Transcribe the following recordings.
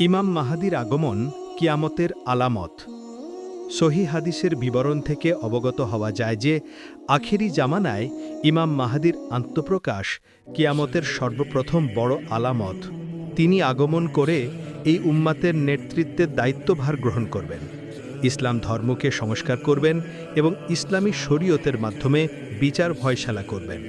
ইমাম মাহাদির আগমন কিয়ামতের আলামত। সহি হাদিসের বিবরণ থেকে অবগত হওয়া যায় যে, আখেরি জামানায় ইমাম মাহাদির আত্মপ্রকাশ কিয়ামতের সর্বপ্রথম বড় আলামত। তিনি আগমন করে এই উম্মাতের নেতৃত্বের দায়িত্বভার গ্রহণ করবেন। ইসলাম ধর্মকে সংস্কার করবেন এবং ইসলামী শরীয়তের মাধ্যমে বিচার ভয়শালা করবেন।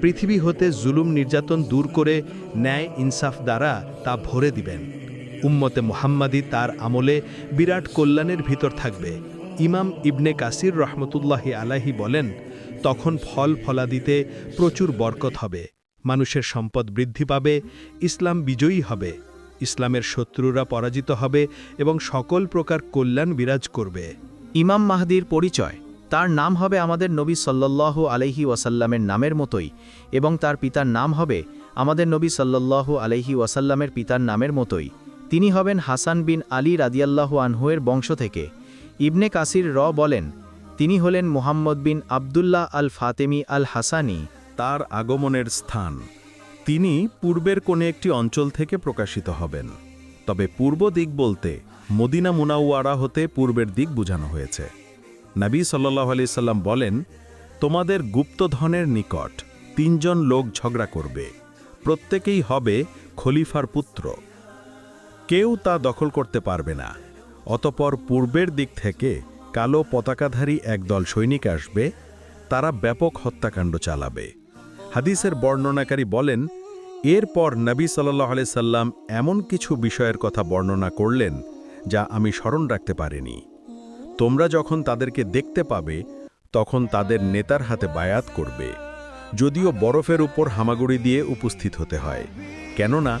পৃথিবী হতে জুলুম নির্যাতন দূর করে ন্যায় ইনসাফ দ্বারা তা ভরে দিবেন। উম্মতে মোহাম্মদী তার আমলে বিরাট কল্যাণের ভিতর থাকবে। ইমাম ইবনে কাসির রহমতুল্লাহি আলাহি বলেন, তখন ফল ফলাদিতে প্রচুর বরকত হবে, মানুষের সম্পদ বৃদ্ধি পাবে, ইসলাম বিজয়ী হবে, ইসলামের শত্রুরা পরাজিত হবে এবং সকল প্রকার কল্যাণ বিরাজ করবে। ইমাম মাহদির পরিচয়, তার নাম হবে আমাদের নবী সাল্লাল্লাহু আলাইহি ওয়াসাল্লামের নামের মতোই এবং তার পিতার নাম হবে আমাদের নবী সাল্লাল্লাহু আলাইহি ওয়াসাল্লামের পিতার নামের মতোই। তিনি হবেন হাসান বিন আলী রাদিয়াল্লাহু আনহুয়ের বংশ থেকে। ইবনে কাসির র বলেন, তিনি হলেন মুহাম্মদ বিন আবদুল্লাহ আল ফাতেমি আল হাসানি। তার আগমনের স্থান। তিনি পূর্বের কোনে একটি অঞ্চল থেকে প্রকাশিত হবেন। তবে পূর্ব দিক বলতে মদিনা মুনাউয়ারা হতে পূর্বের দিক বোঝানো হয়েছে। নবী সাল্লাহ আলি সাল্লাম বলেন, তোমাদের গুপ্তধনের নিকট তিনজন লোক ঝগড়া করবে। প্রত্যেকেই হবে খলিফার পুত্র। কেউ তা দখল করতে পারবে না। অতপর পূর্বের দিক থেকে কালো পতাকাধারী একদল সৈনিক আসবে, তারা ব্যাপক হত্যাকাণ্ড চালাবে। হাদিসের বর্ণনাকারী বলেন, এরপর নবী সাল্লাহ সাল্লাম এমন কিছু বিষয়ের কথা বর্ণনা করলেন, যা আমি স্মরণ রাখতে পারিনি। তোমরা যখন তাদেরকে দেখতে পাবে, তখন তাদের নেতার হাতে বায়াত করবে। যদিও বরফের উপর হামাগুড়ি দিয়ে উপস্থিত হতে হয়। কেননা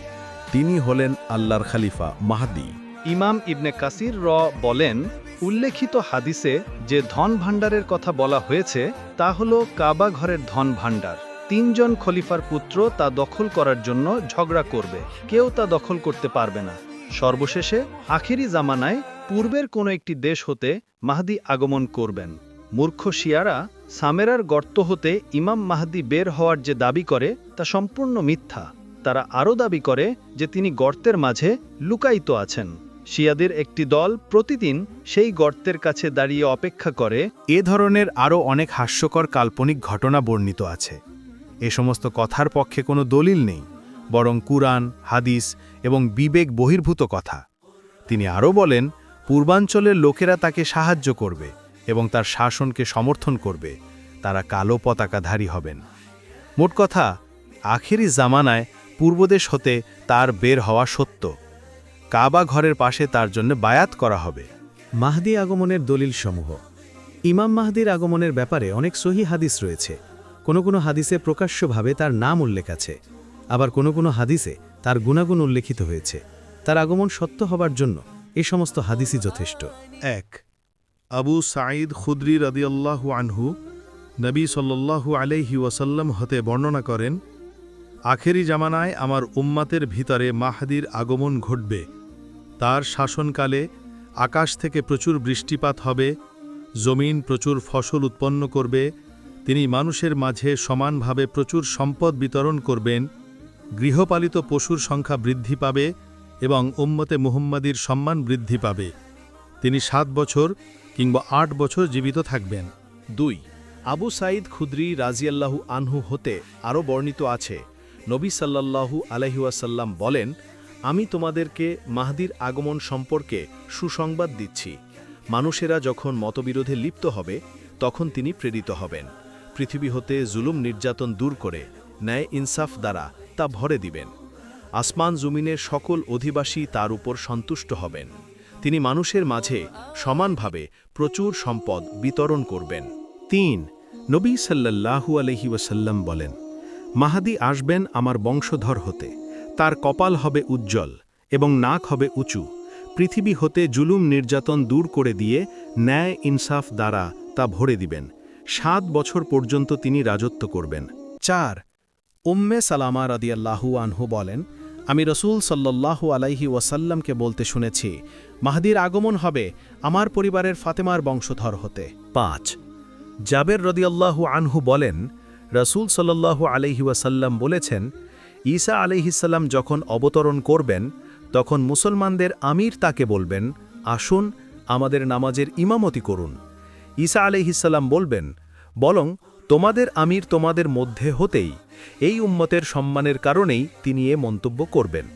তিনি হলেন আল্লাহর খালিফা মাহাদি। ইমাম ইবনে কাসির র বলেন, উল্লেখিত হাদিসে যে ধন ভাণ্ডারের কথা বলা হয়েছে, তা হল কাবা ঘরের ধন ভাণ্ডার। তিনজন খলিফার পুত্র তা দখল করার জন্য ঝগড়া করবে, কেউ তা দখল করতে পারবে না। সর্বশেষে, আখেরি জামানায় পূর্বের কোনো একটি দেশ হতে মাহদি আগমন করবেন। মূর্খ শিয়ারা সামেরার গর্ত হতে ইমাম মাহদি বের হওয়ার যে দাবি করে, তা সম্পূর্ণ মিথ্যা। তারা আরও দাবি করে যে তিনি গর্তের মাঝে লুকায়িত আছেন। শিয়াদের একটি দল প্রতিদিন সেই গর্তের কাছে দাঁড়িয়ে অপেক্ষা করে। এ ধরনের আরও অনেক হাস্যকর কাল্পনিক ঘটনা বর্ণিত আছে। এ সমস্ত কথার পক্ষে কোনো দলিল নেই, বরং কুরআন, হাদিস এবং বিবেক বহির্ভূত কথা। তিনি আরও বলেন, পূর্বাঞ্চলের লোকেরা তাকে সাহায্য করবে এবং তার শাসনকে সমর্থন করবে। তারা কালো পতাকাধারী হবেন। মোট কথা, আখেরি জামানায় পূর্বদেশ হতে তার বের হওয়া সত্য। কাবা ঘরের পাশে তার জন্য বায়াত করা হবে। মাহদি আগমনের দলিল সমূহ ইমাম মাহদির আগমনের ব্যাপারে অনেক সহি হাদিস রয়েছে। কোনো কোনো হাদিসে প্রকাশ্যভাবে তার নাম উল্লেখ আছে। আবার কোনো কোনো হাদিসে তার গুণাগুণ উল্লেখিত হয়েছে। তার আগমন সত্য হবার জন্য এ সমস্ত হাদিসই যথেষ্ট। এক আবু সাঈদ খুদ্রি রদিয়াল্লাহু আনহু নবী সাল্লাল্লাহু আলাইহি ওয়াসাল্লাম হতে বর্ণনা করেন আখেরি জামানায় আমার উম্মাতের ভিতরে মাহাদির আগমন ঘটবে। তার শাসনকালে আকাশ থেকে প্রচুর বৃষ্টিপাত হবে, জমিন প্রচুর ফসল উৎপন্ন করবে, তিনি মানুষের মাঝে সমানভাবে প্রচুর সম্পদ বিতরণ করবেন, গৃহপালিত পশুর সংখ্যা বৃদ্ধি পাবে এবং উম্মতে মুহাম্মাদির সম্মান বৃদ্ধি পাবে। তিনি সাত বছর কিংবা আট বছর জীবিত থাকবেন। দুই, আবু সাঈদ খুদ্রি রাজিয়াল্লাহু আনহু হতে আরও বর্ণিত আছে নবী সাল্লাল্লাহু আলহিউসাল্লাম বলেন, আমি তোমাদেরকে মাহদির আগমন সম্পর্কে সুসংবাদ দিচ্ছি। মানুষেরা যখন মতবিরোধে লিপ্ত হবে, তখন তিনি প্রেরিত হবেন। পৃথিবী হতে জুলুম নির্যাতন দূর করে ন্যায় ইনসাফ দ্বারা তা ভরে দিবেন। আসমান জমিনের সকল অধিবাসী তার উপর সন্তুষ্ট হবেন। তিনি মানুষের মাঝে সমানভাবে প্রচুর সম্পদ বিতরণ করবেন। তিন, নবী সাল্লাল্লাহু আলহি বলেন মাহাদি আসবেন আমার বংশধর হতে। তার কপাল হবে উজ্জ্বল এবং নাক হবে উঁচু। পৃথিবী হতে জুলুম নির্যাতন দূর করে দিয়ে ন্যায় ইনসাফ দ্বারা তা ভরে দিবেন। সাত বছর পর্যন্ত তিনি রাজত্ব করবেন। চার, উম্মে সালামা রাদিয়াল্লাহু আনহু বলেন, আমি রসুল সাল্লাল্লাহু আলাইহি ওয়াসাল্লামকে বলতে শুনেছি, মাহাদির আগমন হবে আমার পরিবারের ফাতেমার বংশধর হতে। পাঁচ, জাবের রদিয়াল্লাহু আনহু বলেন রসুল সাল্লাল্লাহু আলাইহি ওয়াসাল্লাম বলেছেন, ঈসা আলাইহিসাল্লাম যখন অবতরণ করবেন, তখন মুসলমানদের আমির তাকে বলবেন, আসুন, আমাদের নামাজের ইমামতি করুন। ঈসা আলহিসাল্লাম বলবেন বলং তোমাদের আমির তোমাদের মধ্যে হতেই এই উম্মতের সম্মানের কারণেই তিনি এ মন্তব্য করবেন।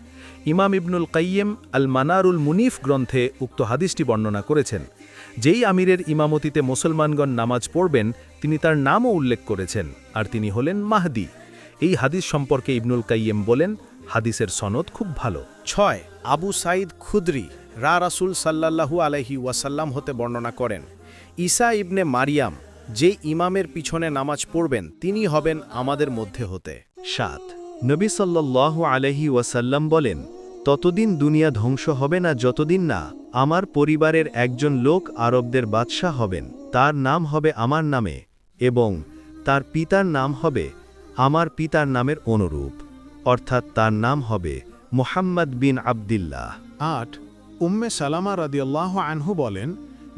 ইমাম ইবনুল কাইয়েম আল মানারুল মুনিফ গ্রন্থে উক্ত হাদিসটি বর্ণনা করেছেন। যেই আমিরের ইমামতিতে মুসলমানগণ নামাজ পড়বেন তিনি তার নামও উল্লেখ করেছেন আর তিনি হলেন মাহদি। এই হাদিস সম্পর্কে ইবনুল কাইয়েম বলেন হাদিসের সনদ খুব ভালো। ছয় আবু সাইদ খুদরি রা রাসুল সাল্লাল্লাহু আলহি ওয়াসাল্লাম হতে বর্ণনা করেন ঈসা ইবনে মারিয়াম যে ইমামের পিছনে নামাজ পড়বেন তিনি হবেন আমাদের মধ্যে হতে। সাত নবী সাল্লাহ আলহি ওয়াসাল্লাম বলেন ততদিন দুনিয়া ধ্বংস হবে না, যতদিন না আমার পরিবারের একজন লোক আরবদের বাদশাহ হবেন, তার নাম হবে আমার নামে এবং তার পিতার নাম হবে আমার পিতার নামের অনুরূপ, অর্থাৎ তার নাম হবে মোহাম্মদ বিন আবদিল্লাহ। আট, উম্মে সালামা রাদিয়াল্লাহ আনহু বলেন,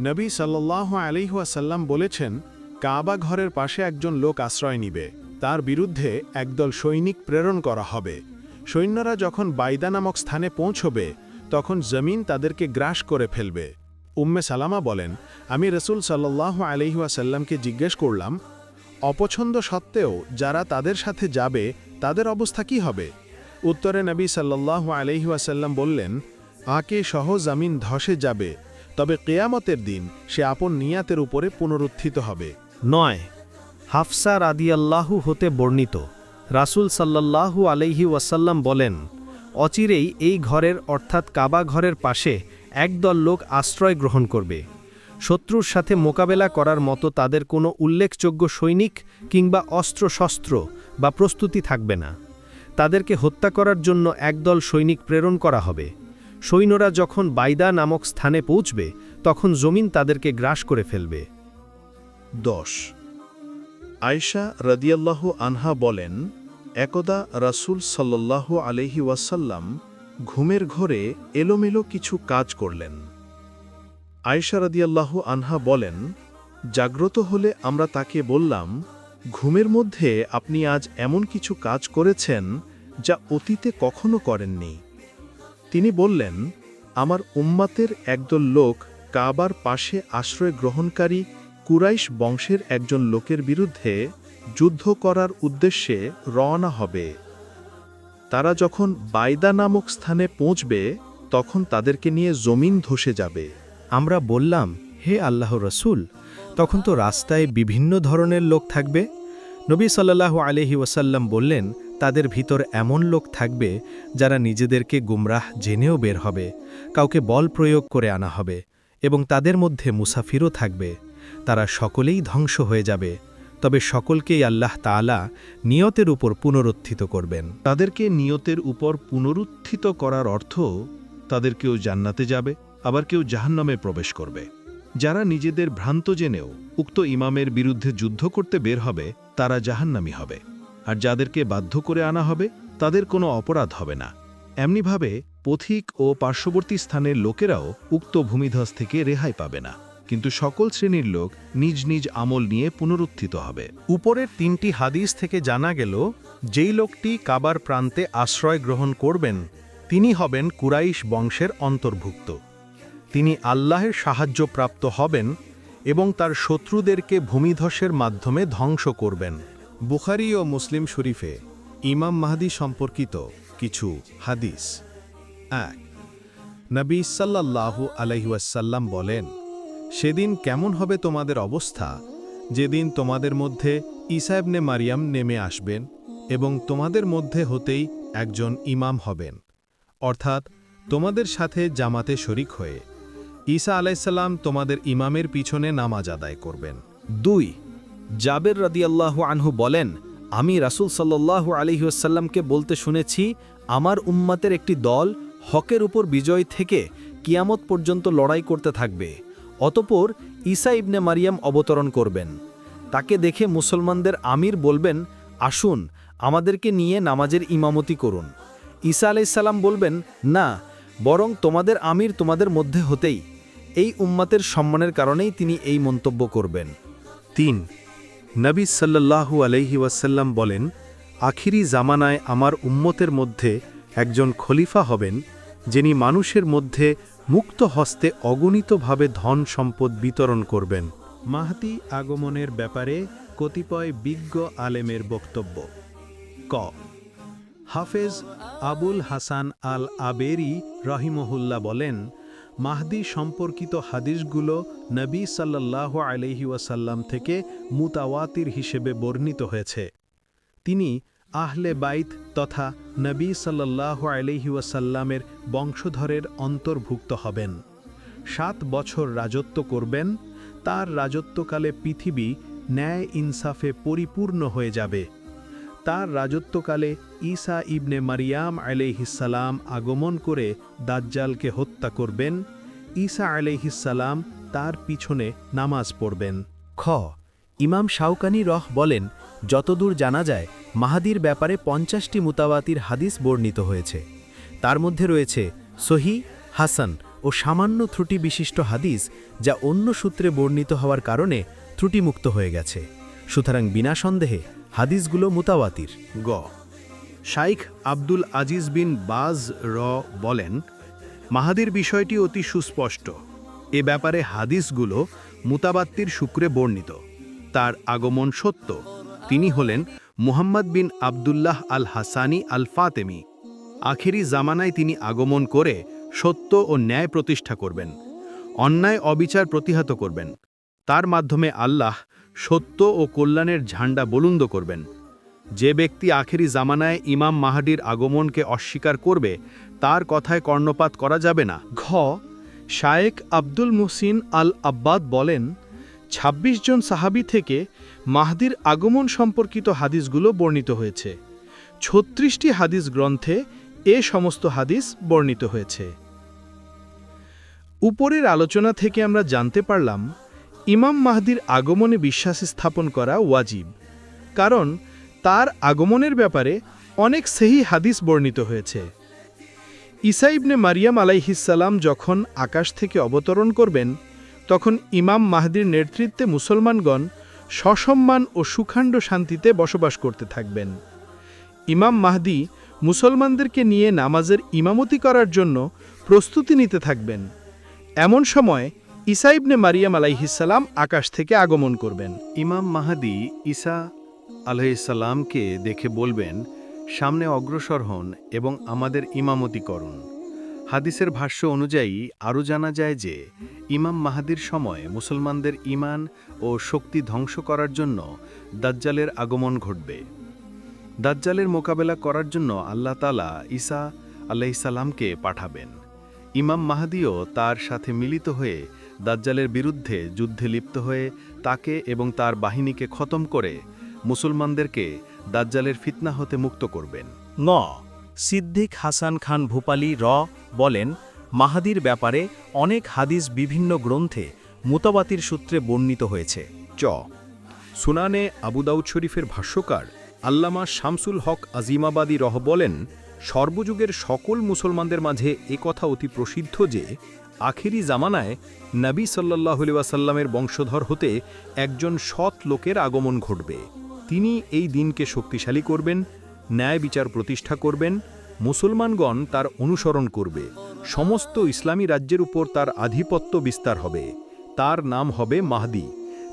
নবী সাল্লাহ আলিহাসাল্লাম বলেছেন, কাবা ঘরের পাশে একজন লোক আশ্রয় নিবে, তার বিরুদ্ধে একদল সৈনিক প্রেরণ করা হবে। সৈন্যরা যখন বাইদা নামক স্থানে পৌঁছবে, তখন জমিন তাদেরকে গ্রাস করে ফেলবে। উম্মে সালামা বলেন, আমি রসুল সাল্লাহ আলিহাসাল্লামকে জিজ্ঞেস করলাম, অপছন্দ সত্ত্বেও যারা তাদের সাথে যাবে, তাদের অবস্থা কি হবে? উত্তরে নবী সাল্লাহ আলহিহাসাল্লাম বললেন আকে সহ জামিন ধসে যাবে, তবে কেয়ামতের দিন সে আপন নিয়াতের উপরে পুনরুত্থিত হবে। নয়, হাফসা রাদিয়াল্লাহু হতে বর্ণিত। রাসুল সাল্লাল্লাহু আলাইহি ওয়াসাল্লাম বলেন, অচিরেই এই ঘরের অর্থাৎ কাবা ঘরের পাশে একদল লোক আশ্রয় গ্রহণ করবে। শত্রুর সাথে মোকাবেলা করার মতো তাদের কোনো উল্লেখযোগ্য সৈনিক কিংবা অস্ত্রশস্ত্র বা প্রস্তুতি থাকবে না। তাদেরকে হত্যা করার জন্য একদল সৈনিক প্রেরণ করা হবে। সৈন্যরা যখন বাইদা নামক স্থানে পৌঁছবে, তখন জমিন তাদেরকে গ্রাস করে ফেলবে। দশ। আয়শা রদিয়াল্লাহ আনহা বলেন একদা রাসূল সাল্লাল্লাহু আলহি ওয়াসাল্লাম ঘুমের ঘরে এলোমেলো কিছু কাজ করলেন। আয়শা রদিয়াল্লাহু আনহা বলেন, জাগ্রত হলে আমরা তাকে বললাম, ঘুমের মধ্যে আপনি আজ এমন কিছু কাজ করেছেন যা অতীতে কখনো করেননি। তিনি বললেন, আমার উম্মাতের একদল লোক কাবার পাশে আশ্রয় গ্রহণকারী কুরাইশ বংশের একজন লোকের বিরুদ্ধে যুদ্ধ করার উদ্দেশ্যে রওনা হবে। তারা যখন বাইদা নামক স্থানে পৌঁছবে, তখন তাদেরকে নিয়ে জমিন ধসে যাবে। আমরা বললাম, হে আল্লাহ রসুল, তখন তো রাস্তায় বিভিন্ন ধরনের লোক থাকবে? নবী সাল্লাহ আলহি ওয়াসাল্লাম বললেন, তাদের ভিতর এমন লোক থাকবে যারা নিজেদেরকে গুমরাহ জেনেও বের হবে, কাউকে বল প্রয়োগ করে আনা হবে এবং তাদের মধ্যে মুসাফিরও থাকবে। তারা সকলেই ধ্বংস হয়ে যাবে। তবে সকলকেই আল্লাহ তাআলা নিয়তের উপর পুনরুত্থিত করবেন। তাদেরকে নিয়তের উপর পুনরুত্থিত করার অর্থ, তাদের কেউ জান্নাতে যাবে, আবার কেউ জাহান্নামে প্রবেশ করবে। যারা নিজেদের ভ্রান্ত জেনেও উক্ত ইমামের বিরুদ্ধে যুদ্ধ করতে বের হবে, তারা জাহান্নামী হবে। আর যাদেরকে বাধ্য করে আনা হবে, তাদের কোনো অপরাধ হবে না। এমনিভাবে, পথিক ও পার্শ্ববর্তী স্থানের লোকেরাও উক্ত ভূমিধস থেকে রেহাই পাবে না। কিন্তু সকল শ্রেণির লোক নিজ নিজ আমল নিয়ে পুনরুত্থিত হবে। উপরের তিনটি হাদিস থেকে জানা গেল, যেই লোকটি কাবার প্রান্তে আশ্রয় গ্রহণ করবেন, তিনি হবেন কুরাইশ বংশের অন্তর্ভুক্ত। তিনি আল্লাহের সাহায্যপ্রাপ্ত হবেন এবং তার শত্রুদেরকে ভূমিধসের মাধ্যমে ধ্বংস করবেন। বুখারি ও মুসলিম শরীফে ইমাম মাহদি সম্পর্কিত কিছু হাদিস। এক, নবী সাল্লাল্লাহু আলহিউসাল্লাম বলেন সেদিন কেমন হবে তোমাদের অবস্থা? যেদিন তোমাদের মধ্যে ইসাইবনে মারিয়াম নেমে আসবেন এবং তোমাদের মধ্যে হতেই একজন ইমাম হবেন। অর্থাৎ তোমাদের সাথে জামাতে শরিক হয়ে ঈসা আলাইসাল্লাম তোমাদের ইমামের পিছনে নামাজ আদায় করবেন। দুই, জাবের রাদিয়াল্লাহু আনহু বলেন, আমি রাসূল সাল্লাল্লাহু আলহিউসাল্লামকে বলতে শুনেছি, আমার উম্মাতের একটি দল হকের উপর বিজয় থেকে কিয়ামত পর্যন্ত লড়াই করতে থাকবে। অতপর ঈসা ইবনে মারিয়াম অবতরণ করবেন। তাকে দেখে মুসলমানদের আমির বলবেন, আসুন, আমাদেরকে নিয়ে নামাজের ইমামতি করুন। ঈসা আলাইসাল্লাম বলবেন, না, বরং তোমাদের আমির তোমাদের মধ্যে হতেই। এই উম্মাতের সম্মানের কারণেই তিনি এই মন্তব্য করবেন। তিন, নবী সাল্লাল্লাহু আলহি ওয়াসাল্লাম বলেন, আখিরি জামানায় আমার উম্মতের মধ্যে একজন খলিফা হবেন, যিনি মানুষের মধ্যে মুক্ত হস্তে অগণিতভাবে ধন সম্পদ বিতরণ করবেন। মাহদি আগমনের ব্যাপারে কতিপয় বিজ্ঞ আলেমের বক্তব্য। ক। হাফেজ আবুল হাসান আল আবেরি রহিমহুল্লাহ বলেন, মাহদি সম্পর্কিত হাদিসগুলো নবী সাল্লাল্লাহু আলহি ওয়াসাল্লাম থেকে মুতাওয়াতির হিসেবে বর্ণিত হয়েছে। তিনি আহলে বাইত তথা নবী সাল্লাল্লাহু আলহি ওয়াসাল্লামের বংশধরের অন্তর্ভুক্ত হবেন। সাত বছর রাজত্ব করবেন, তার রাজত্বকালে পৃথিবী ন্যায় ইনসাফে পরিপূর্ণ হয়ে যাবে। তার রাজত্বকালে ঈসা ইবনে মারিয়াম আলাইহিসালাম আগমন করে দাজ্জালকে হত্যা করবেন, ঈসা আলাইহিসালাম তার পিছনে নামাজ পড়বেন। খ, ইমাম শাউকানি রহ বলেন, যতদূর জানা যায় মাহাদির ব্যাপারে পঞ্চাশটি মুতাওয়াতির হাদিস বর্ণিত হয়েছে। তার মধ্যে রয়েছে সহি, হাসান ও সামান্য ত্রুটি বিশিষ্ট হাদিস যা অন্য সূত্রে বর্ণিত হওয়ার কারণে ত্রুটিমুক্ত হয়ে গেছে। সুতরাং বিনা সন্দেহে হাদিসগুলো মুতাওয়াতির গ। শাইখ আব্দুল আজিজ বিন বাজ র বলেন, মাহাদির বিষয়টি অতি সুস্পষ্ট। এ ব্যাপারে হাদিসগুলো মুতাবাত্তির শুক্রে বর্ণিত। তার আগমন সত্য। তিনি হলেন মুহাম্মদ বিন আবদুল্লাহ আল হাসানি আল ফাতেমি আখেরি জামানায় তিনি আগমন করে সত্য ও ন্যায় প্রতিষ্ঠা করবেন, অন্যায় অবিচার প্রতিহত করবেন। তার মাধ্যমে আল্লাহ সত্য ও কল্যাণের ঝান্ডা বলুন্দ করবেন। যে ব্যক্তি আখেরি জামানায় ইমাম মাহাডির আগমনকে অস্বীকার করবে, তার কথায় কর্ণপাত করা যাবে না। ঘ. শায়েক আব্দুল মুহসিন আল আব্বাদ বলেন ২৬ জন সাহাবি থেকে মাহদির আগমন সম্পর্কিত হাদিসগুলো বর্ণিত হয়েছে। ছত্রিশটি হাদিস গ্রন্থে এ সমস্ত হাদিস বর্ণিত হয়েছে। উপরের আলোচনা থেকে আমরা জানতে পারলাম, ইমাম মাহদির আগমনে বিশ্বাস স্থাপন করা ওয়াজিব, কারণ তার আগমনের ব্যাপারে অনেক সেহি হাদিস বর্ণিত হয়েছে। ইসাইবনে মারিয়াম আলাইহিসাল্লাম যখন আকাশ থেকে অবতরণ করবেন, তখন ইমাম মাহদির নেতৃত্বে মুসলমানগণ সসম্মান ও সুখাণ্ড শান্তিতে বসবাস করতে থাকবেন। ইমাম মাহদি মুসলমানদেরকে নিয়ে নামাজের ইমামতি করার জন্য প্রস্তুতি নিতে থাকবেন। এমন সময় ঈসা ইবনে মারিয়াম আলাইহিসাল্লাম আকাশ থেকে আগমন করবেন। ইমাম মাহাদি ঈসা আলহিসাল্লামকে দেখে বলবেন, সামনে অগ্রসর হন এবং আমাদের ইমামতি করুন। হাদিসের ভাষ্য অনুযায়ী, আরও জানা যায় যে, ইমাম মাহাদির সময় মুসলমানদের ইমান ও শক্তি ধ্বংস করার জন্য দাজ্জালের আগমন ঘটবে। দাজ্জালের মোকাবেলা করার জন্য আল্লাহ তালা ঈসা আলাইসাল্লামকে পাঠাবেন। ইমাম মাহাদিও তার সাথে মিলিত হয়ে দাজ্জালের বিরুদ্ধে যুদ্ধে লিপ্ত হয়ে তাকে এবং তার বাহিনীকে খতম করে মুসলমানদেরকে দাজ্জালের ফিতনা হতে মুক্ত করবেন। ন সিদ্দিক হাসান খান ভূপালী র বলেন, মাহাদির ব্যাপারে অনেক হাদিস বিভিন্ন গ্রন্থে মুতাবাতির সূত্রে বর্ণিত হয়েছে। চ। সুনানে আবু দাউদ শরীফের ভাষ্যকার আল্লামা শামসুল হক আজিমাবাদী রহ বলেন, সর্বযুগের সকল মুসলমানদের মাঝে এ কথা অতি প্রসিদ্ধ যে, আখেরি জামানায় নবী সাল্লাহ ওয়াসাল্লামের বংশধর হতে একজন সৎ লোকের আগমন ঘটবে। তিনি এই দিনকে শক্তিশালী করবেন ন্যায় বিচার প্রতিষ্ঠা করবেন, মুসলমানগণ তার অনুসরণ করবে, সমস্ত ইসলামী রাজ্যের উপর তার আধিপত্য বিস্তার হবে। তার নাম হবে মাহদি।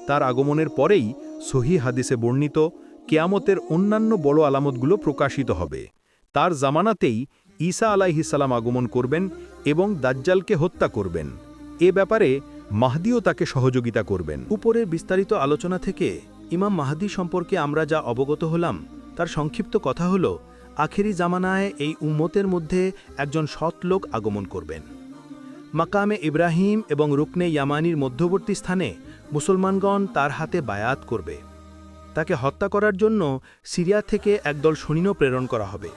তার আগমনের পরেই সহি হাদিসে বর্ণিত, কেয়ামতের অন্যান্য বড় আলামতগুলো প্রকাশিত হবে। তার জামানাতেই ঈসা আলাইহিসাল্লাম আগমন করবেন এবং দাজ্জালকে হত্যা করবেন। এ ব্যাপারে মাহদিও তাকে সহযোগিতা করবেন। উপরের বিস্তারিত আলোচনা থেকে ইমাম মাহাদি সম্পর্কে আমরা যা অবগত হলাম তার সংক্ষিপ্ত কথা হল, আখেরি জামানায় এই উম্মতের মধ্যে একজন সৎ লোক আগমন করবেন। মাকামে ইব্রাহিম এবং রুকনে ইয়ামানির মধ্যবর্তী স্থানে মুসলমানগণ তার হাতে বায়াত করবে। তাকে হত্যা করার জন্য সিরিয়া থেকে একদল সৈন্য প্রেরণ করা হবে।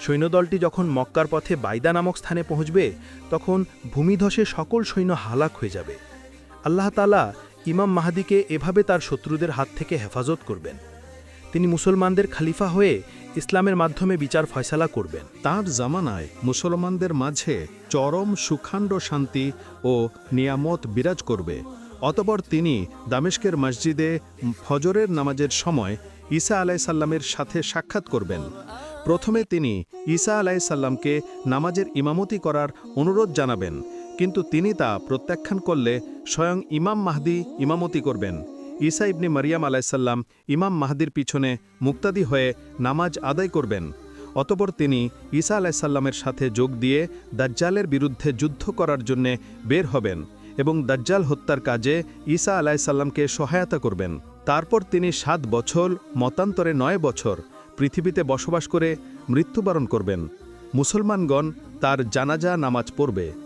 সৈন্যদলটি যখন মক্কার পথে বাইদা নামক স্থানে পৌঁছবে, তখন ভূমিধসে সকল সৈন্য হালাক হয়ে যাবে। আল্লাহ তালা ইমাম মাহাদিকে এভাবে তার শত্রুদের হাত থেকে হেফাজত করবেন। তিনি মুসলমানদের খালিফা হয়ে ইসলামের মাধ্যমে বিচার ফয়সালা করবেন। তার জামানায় মুসলমানদের মাঝে চরম সুখাণ্ড শান্তি ও নিয়ামত বিরাজ করবে। অতপর তিনি দামেশকের মসজিদে ফজরের নামাজের সময় ঈসা আলাইসাল্লামের সাথে সাক্ষাৎ করবেন। প্রথমে তিনি ঈসা আলাইসাল্লামকে নামাজের ইমামতি করার অনুরোধ জানাবেন, কিন্তু তিনি তা প্রত্যাখ্যান করলে স্বয়ং ইমাম মাহদি ইমামতি করবেন। ঈসা ইবনে মারিয়াম আলাইসাল্লাম ইমাম মাহদির পিছনে মুক্তাদি হয়ে নামাজ আদায় করবেন। অতপর তিনি ঈসা আলাইসাল্লামের সাথে যোগ দিয়ে দাজ্জালের বিরুদ্ধে যুদ্ধ করার জন্যে বের হবেন এবং দাজ্জাল হত্যার কাজে ঈসা আলাইসাল্লামকে সহায়তা করবেন। তারপর তিনি সাত বছর, মতান্তরে নয় বছর পৃথিবীতে বসবাস করে মৃত্যুবরণ করবেন। মুসলমানগণ তার জানাজা নামাজ পড়বে।